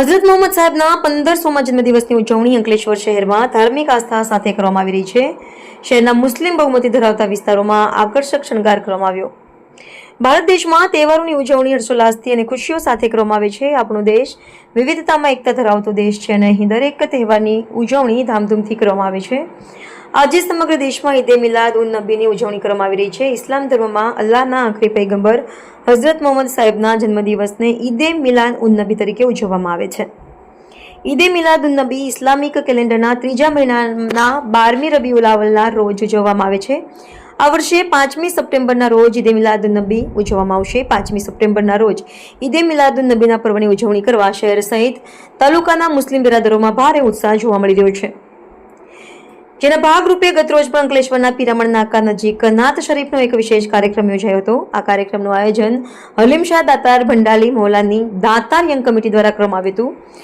હઝરત મોહમ્મદ સાહેબના પંદરસોમાં જન્મદિવસની ઉજવણી અંકલેશ્વર શહેરમાં ધાર્મિક આસ્થા સાથે કરવામાં આવી રહી છે. શહેરના મુસ્લિમ બહુમતી ધરાવતા વિસ્તારોમાં આકર્ષક શણગાર કરવામાં આવ્યો. ભારત દેશમાં તહેવારોની ઉજવણી હર્ષોલ્લાસથી અને ખુશીઓ સાથે કરવામાં આવે છે. આપણો દેશ વિવિધતામાં એકતા ધરાવતો દેશ છે અને અહીં દરેક તહેવારની ઉજવણી ધામધૂમથી કરવામાં આવે છે. આજે સમગ્ર દેશમાં ઈદે મિલાદ ઉન નબીની ઉજવણી કરવામાં આવી રહી છે. ઇસ્લામ ધર્મમાં અલ્લાહના આખરી પૈગંબર હઝરત મોહમ્મદ સાહેબના જન્મદિવસને ઈદે મિલાદ ઉન નબી તરીકે ઉજવવામાં આવે છે. ઈદે મિલાદ ઉન નબી ઇસ્લામિક કેલેન્ડરના ત્રીજા મહિનાના બારમી રબી ઉલાવલના રોજ ઉજવવામાં આવે છે. આ વર્ષે પાંચમી સપ્ટેમ્બરના રોજ ઈદે મિલાદ ઉન નબી ઉજવવામાં આવશે. પાંચમી સપ્ટેમ્બરના રોજ ઈદે મિલાદ નબીના પર્વની ઉજવણી કરવા શહેર સહિત તાલુકાના મુસ્લિમ બિરાદરોમાં ભારે ઉત્સાહ જોવા મળી રહ્યો છે. જેના ભાગરૂપે ગતરોજ પણ અંકલેશ્વરના પિરામણ નાકા નજીક નાથ શરીફનો એક વિશેષ કાર્યક્રમ યોજાયો હતો. આ કાર્યક્રમનું આયોજન હલીમ શાહ દાતાર ભંડાલી મોલાની દાતાર યંગ કમિટી દ્વારા કરવામાં આવ્યું હતું.